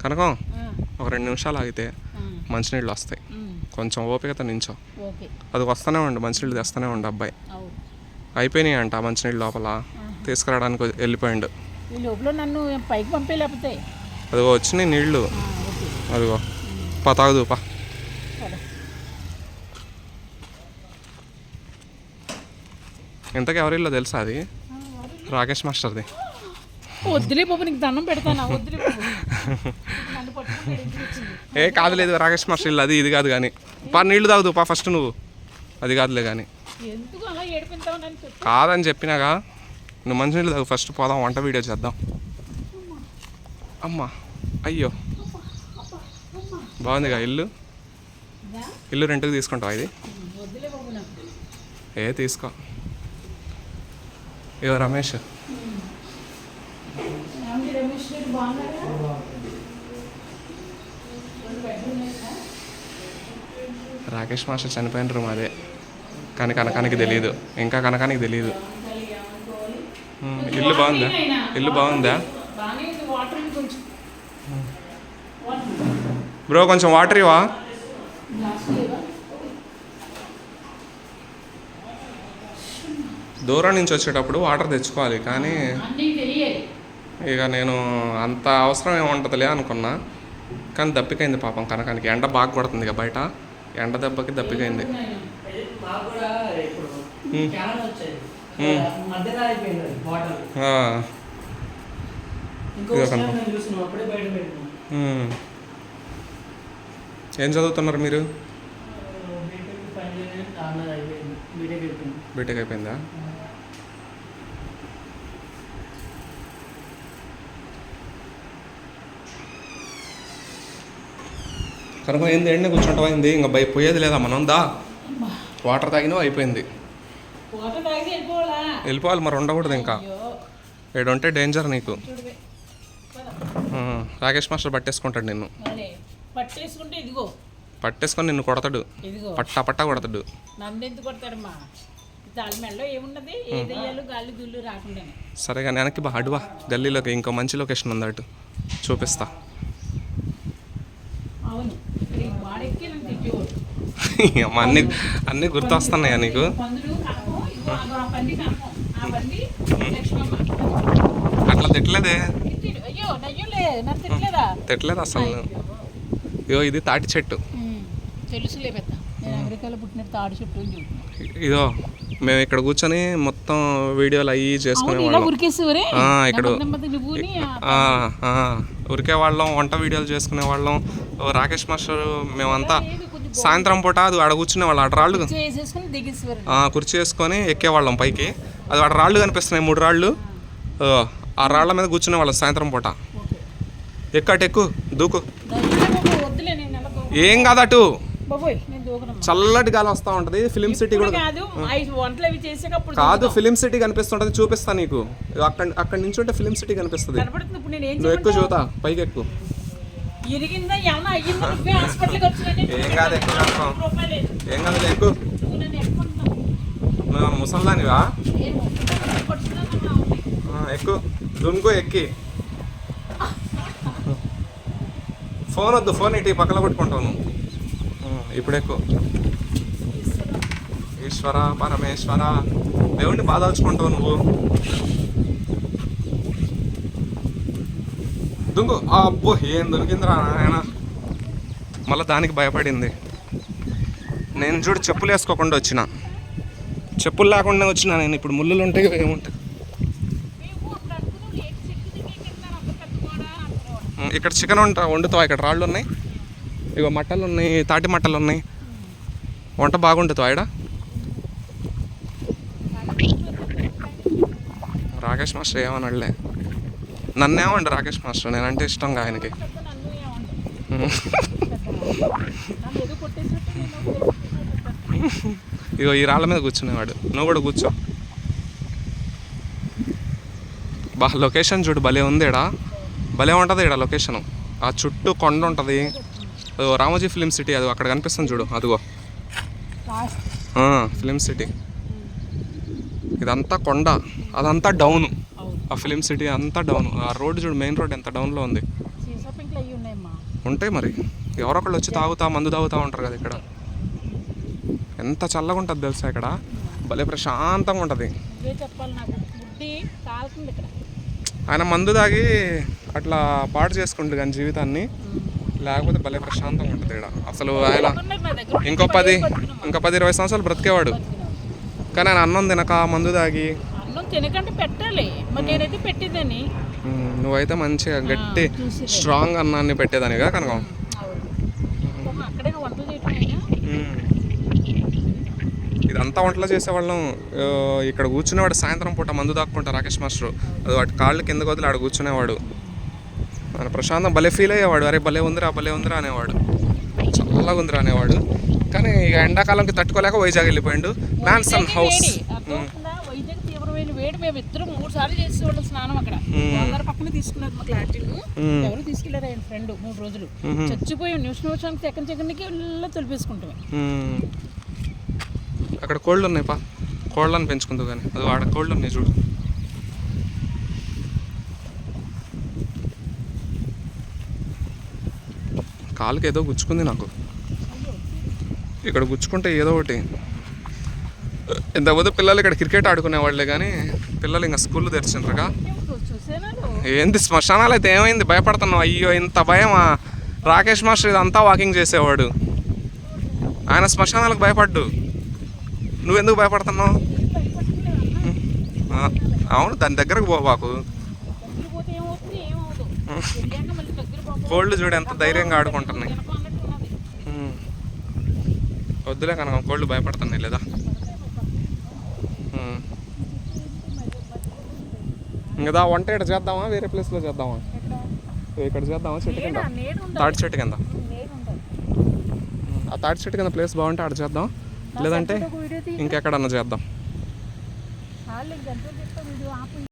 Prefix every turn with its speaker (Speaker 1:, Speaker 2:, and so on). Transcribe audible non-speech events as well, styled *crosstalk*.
Speaker 1: కనకం ఒక రెండు నిమిషాలు ఆగితే మంచినీళ్ళు వస్తాయి. కొంచెం ఓపికతో నించో. అది వస్తూనే ఉండు మంచినీళ్ళు తెస్తూనే ఉండు అబ్బాయి. అయిపోయినాయి అంట మంచినీళ్ళు లోపల. తీసుకురావడానికి వెళ్ళిపోయిండు.
Speaker 2: నన్ను పైకి
Speaker 1: అదిగో వచ్చినాయి నీళ్ళు. అదిగో పా తాగుదు పా. ఇంతకు ఎవరిల్లో తెలుసా అది? రాకేష్ మాస్టర్ది.
Speaker 2: వద్దులే బాబు నీకు దండం పెడతానా? వద్దులే బాబు. *laughs* నన్ను పట్టుకుని ఇంటికి వచ్చింది
Speaker 1: ఏ కాదులేదు రాకేష్ మాస్టర్ ఇల్లు అది ఇది కాదు కానీ. పా నీళ్ళు తాగుదు పా ఫస్ట్ నువ్వు. అది కాదులే కానీ.
Speaker 2: ఎందుకు అలా ఏడిపించావు నన్ను చెప్పు.
Speaker 1: కాదని చెప్పినాగా నువ్వు మంచినీళ్ళు తాగు ఫస్ట్ పోదాం వంట వీడియో చేద్దాం. అమ్మా అయ్యో. బాగుందిగా ఇల్లు?
Speaker 2: ఇదా?
Speaker 1: ఇల్లు రెంట్కి తీసుకుంటావా ఇది?
Speaker 2: వద్దులే బాబు నాకు.
Speaker 1: ఏ తీసుకో. ఇగో రమేష్. రాకేష్ మాస్టర్ చనిపోయిన రూమ్ అదే కానీ కనకానికి తెలియదు ఇంకా కనకానికి తెలియదు ఇల్లు బాగుందా? ఇల్లు బాగుందా? బ్రో కొంచెం వాటర్ ఇవా దూరం నుంచి వచ్చేటప్పుడు వాటర్ తెచ్చుకోవాలి. కానీ ఇక నేను అంత అవసరం ఏముంటుందిలే అనుకున్నా. కానీ దప్పికైంది పాపం కనకానికి. ఎండ బాగా కొడుతుంది ఇక బయట. ఎండ దెబ్బకి దప్పికైంది
Speaker 3: ఇది మాకు కూడా ఇప్పుడు
Speaker 1: మ్మ్.
Speaker 3: క్యాన్ వచ్చేది
Speaker 1: మ్మ్.
Speaker 3: మధ్యలో అయిపోయింది అది బాటిల్
Speaker 1: ఆ,
Speaker 3: ఇంకో
Speaker 1: ఇదిగో
Speaker 3: విషయం
Speaker 1: కనుక్కో.
Speaker 3: నేను చూస్తున్నాం అప్పుడే బయట పెట్టినాం
Speaker 1: ఉమ్. ఏం చదువుతున్నారు మీరు
Speaker 3: బీటెక్ పని చేయడానికి అన్నది అయిపోయింది బీటెక్ అయిపోయింది
Speaker 1: బీటెక్ అయిపోయిందా కనుక ఏంది ఎండ కూర్చుంటామైంది. ఇంకా బయ పోయేది లేదా మనం? దా. వాటర్ తాగినావు? అయిపోయింది.
Speaker 2: వెళ్ళిపోవాలా?
Speaker 1: మరి ఉండకూడదు ఇంకా.
Speaker 2: అయ్యో.
Speaker 1: ఏడు ఉంటే డేంజర్ నీకు. రాకేష్ మాస్టర్ పట్టేసుకుంటాడు నిన్ను.
Speaker 2: మళ్ళీ పట్టేసుకుంటే ఇదిగో.
Speaker 1: పట్టేసుకొని నిన్ను కొడతాడు. పట్టా పట్టా కొడతాడు.
Speaker 2: కొడతాడమ్మా? ఏమున్నది? ఏదయ్యాలు గాలి రాకుండానే.
Speaker 1: సరే కానీ వెనక్కి బా అడువా గల్లీలోకి ఇంకో మంచి లొకేషన్ ఉంది అటు. చూపిస్తా
Speaker 2: అవును ఇక్కడ ఈ వాడెక్కి నన్ను తిట్టేవాడు
Speaker 1: అమ్మ, అన్ని అన్ని గుర్తొస్తున్నాయా నీకు? అట్లా తిట్టలేదే?
Speaker 2: తిట్టలేదా
Speaker 1: అసలు? ఇగో ఇది తాటి చెట్టు.
Speaker 2: తెలుసులే పెద్ద. తాడు.
Speaker 1: ఇదో మేము ఇక్కడ కూర్చొని మొత్తం వీడియోలు అవి చేసుకునేవాళ్ళం ఇక్కడ ఉరికే వాళ్ళం వంట వీడియోలు చేసుకునే వాళ్ళం. రాకేష్ మాస్టర్ మేమంతా సాయంత్రం పూట అది ఆడ కూర్చునే వాళ్ళు ఆడ రాళ్ళు కుర్చీ వేసుకొని ఎక్కేవాళ్ళం పైకి. అది ఆడ రాళ్ళు కనిపిస్తున్నాయి మూడు రాళ్ళు. ఆ రాళ్ళ మీద కూర్చునే వాళ్ళం సాయంత్రం పూట.
Speaker 2: ఓకే.
Speaker 1: ఎక్కటి ఎక్కు దూకు. ఏం కాదు అటు.
Speaker 2: బాబోయ్ నేను దూకనమ్మా
Speaker 1: చల్లటి గాలి వస్తూ ఉంటుంది ఫిలిం సిటీ కూడా.
Speaker 2: కాదు
Speaker 1: ఫిలిం సిటీ కనిపిస్తుంటది చూపిస్తా నీకు. అక్కడ అక్కడ నుంచి ఉంటే ఫిలిం సిటీ కనిపిస్తుంది. నువ్వు ఎక్కువ? చూతా పైకి ఎక్కువ
Speaker 2: ఇరిగిందా ఏమన్నా అయ్యిందా నువ్వే హాస్పిటల్కి వచ్చినట్టే.
Speaker 1: ఏం కాదు ఎక్కువ కనుక్కో. ఏం కాదు ఎక్కువ.
Speaker 2: నువ్వు
Speaker 1: ముసల్దానివా? ఆ, ఎక్కువ. దున్కో ఎక్కి. ఫోన్ వద్దు ఫోన్ ఇటు ఈ పక్కన నువ్వు. ఇప్పుడు ఎక్కువ. ఈశ్వర. పరమేశ్వర. దేవుణ్ణి బాధాల్చుకుంటావు నువ్వు. దుంగు అబ్బో ఏం దొరికిందిరా నాయన? మళ్ళీ దానికి భయపడింది. నేను చూడు చెప్పులు వేసుకోకుండా వచ్చిన. చెప్పులు లేకుండా వచ్చిన నేను. ఇప్పుడు ముళ్ళులు ఉంటాయి ఏముంటాయి? ఇక్కడ చికెన్ వంట వండుతావు? ఇక్కడ రాళ్ళు ఉన్నాయి. ఇగో మట్టలు ఉన్నాయి తాటి మట్టలు ఉన్నాయి. వంట బాగుంటుంది ఆడ? రాకేష్ మాస్టర్ ఏమన్నాడులే నన్నేమండి రాకేష్ మాస్టర్? నేనంటే ఇష్టంగా ఆయనకి. ఇగో ఈ రాళ్ళ మీద కూర్చునేవాడు. నువ్వు కూడా కూర్చో. బా లొకేషన్ చూడు భలే ఉంది ఇడా భలే ఉంటుంది ఇడా లొకేషన్. ఆ చుట్టూ కొండ ఉంటుంది. అదిగో రామోజీ ఫిలిం సిటీ అది అక్కడ కనిపిస్తుంది చూడు అదిగో. Film city. ఇదంతా కొండ అదంతా డౌను. ఆ ఫిలిం సిటీ అంతా డౌన్ ఆ రోడ్ చూడు మెయిన్ రోడ్ ఎంత డౌన్లో ఉంది. ఉంటాయి మరి. ఎవరో ఒకళ్ళు వచ్చి తాగుతా మందు తాగుతూ ఉంటారు కదా ఇక్కడ. ఎంత చల్లగా ఉంటుంది తెలుసా ఇక్కడ? భలే ప్రశాంతంగా ఉంటుంది. ఆయన మందు తాగి అట్లా పాడు చేసుకుంటుంది కానీ జీవితాన్ని. లేకపోతే భలే ప్రశాంతంగా ఉంటుంది ఇక్కడ. అసలు ఆయన ఇంకో పది ఇంకా పది ఇరవై సంవత్సరాలు బ్రతికేవాడు. కానీ ఆయన అన్నం తినక మందు తాగి
Speaker 2: తినకంటే పెట్టాలి. మరి నేనైతే పెట్టిద్దని.
Speaker 1: ఉమ్, నువ్వైతే మంచిగా గట్టి స్ట్రాంగ్ అన్నాన్ని పెట్టేదానిగా కనుక. ఇదంతా వంటలు చేసేవాళ్ళం. ఇక్కడ కూర్చునేవాడు సాయంత్రం పూట మందు దాక్కుంటా రాకేష్ మాస్టర్. అది వాటి కాళ్ళు కింద వదిలి ఆడ కూర్చునేవాడు. ఆయన ప్రశాంతం భలే ఫీల్ అయ్యేవాడు. అరే భలే ఉందిరా భలే ఉందిరా అనేవాడు. చల్లగా ఉందిరా అనేవాడు. కానీ ఇక ఎండాకాలంకి తట్టుకోలేక వైజాగ్ వెళ్ళిపోయాడు. మ్యాన్సన్ హౌస్
Speaker 2: తీవ్రమైన వేడి మేము ఇద్దరు మూడు సార్లు చేసేవాళ్ళం స్నానం అక్కడ. అందరు పక్కన తీసుకున్నారు మా క్లారిటీలు ఎవరు తీసుకెళ్ళారు ఆయన ఫ్రెండ్ మూడు రోజులు. చచ్చిపోయి న్యూస్ నిమిషానికి సెకండ్ సెకండ్కి వెళ్ళి తొలిపేసుకుంటాం.
Speaker 1: అక్కడ కోళ్ళు ఉన్నాయి పా. కోళ్ళని పెంచుకుందు కానీ. అది వాడ కోళ్ళు ఉన్నాయి చూడు. కాలుకి ఏదో గుచ్చుకుంది నాకు. ఇక్కడ గుచ్చుకుంటే ఏదో ఒకటి. ఇంతకుముందు పిల్లలు ఇక్కడ క్రికెట్ ఆడుకునేవాళ్ళే కానీ పిల్లలు ఇంకా స్కూల్ తెరిచిండ్రుగా.
Speaker 2: చూసేనా
Speaker 1: ఏంది శ్మశానాలు అయితే ఏమైంది? భయపడుతున్నావు? అయ్యో ఇంత భయమా? రాకేష్ మాస్టర్ ఇదంతా వాకింగ్ చేసేవాడు. ఆయన శ్మశానాలకు భయపడ్డు. నువ్వెందుకు భయపడుతున్నావు? అవును దాని దగ్గరకు పోబాకు కోళ్ళు చూడు ఎంత ధైర్యంగా ఆడుకుంటున్నాయి. వద్దులే కనుక కోళ్ళు భయపడుతున్నాయి లేదా. ఇంకా వంట ఇక్కడ చేద్దామా? వేరే ప్లేస్లో చేద్దామా? ఇక్కడ చేద్దామా? చెట్టు కింద? తాటి చెట్టు కింద? ఆ తాటి చెట్టు కింద ప్లేస్ బాగుంటే ఆడ చేద్దాం. లేదంటే ఇంకెక్కడన్నా చేద్దాం.